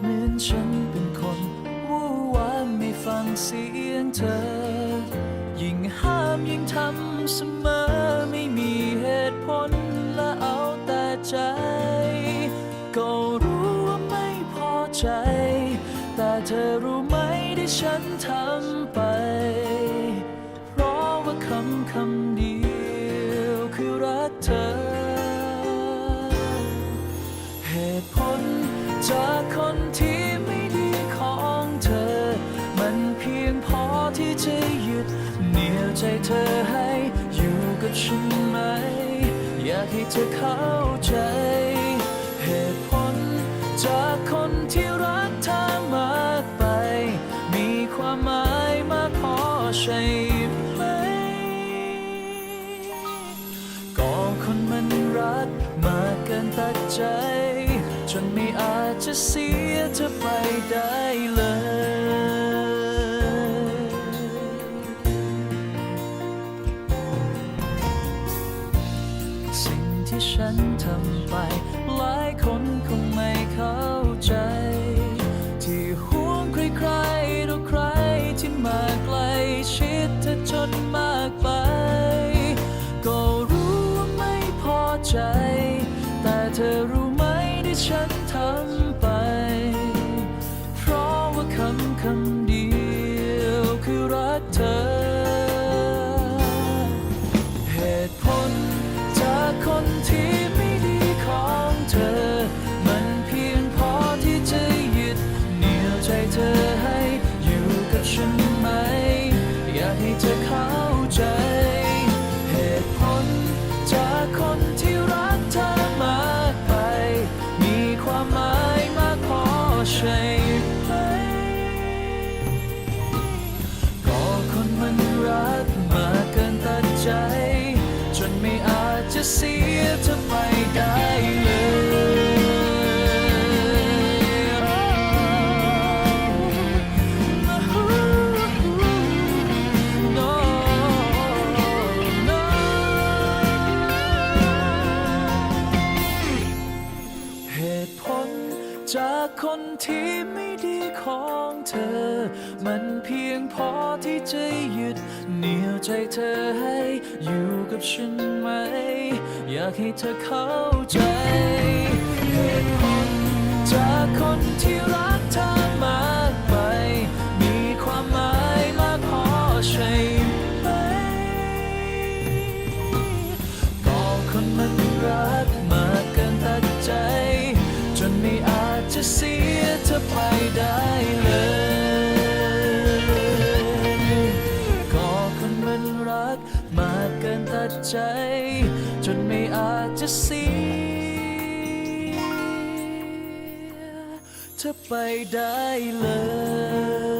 เหมือนฉันเป็นคนวู่วามไม่ฟังเสียงเธอ ยิ่งห้ามยิ่งทำเสมอไม่มีเหตุผลและเอาแต่ใจ ก็รู้ว่าไม่พอใจ แต่เธอรู้ไหมที่ฉันทำไป เพราะว่าคำคำเดียวคือรักเธอ อยู่ไหม อยากให้เธอเข้าใจ เหตุผลจากคนที่รักเธอมากไป มีความหมายมากพอใช่ไหม ก็คนมันรักมากเกินตัดใจ จนไม่อาจจะเสียเธอไปได้ สิ่งที่ฉันทำไป หลายคนคงไม่เข้าใจ ที่ห่วงใครๆหรือใครที่มาไกลชิดเธอจนมากไป ก็รู้ว่าไม่พอใจ เหตุผล จากคนที่ไม่ดีของเธอ มันเพียงพอที่จะหยุดเหนี่ยวใจเธอให้อยู่กับฉันไหม อยากให้เธอเข้าใจ เหตุผล จากคนที่ ใจ จนไม่อาจจะเสียเธอไปได้เลย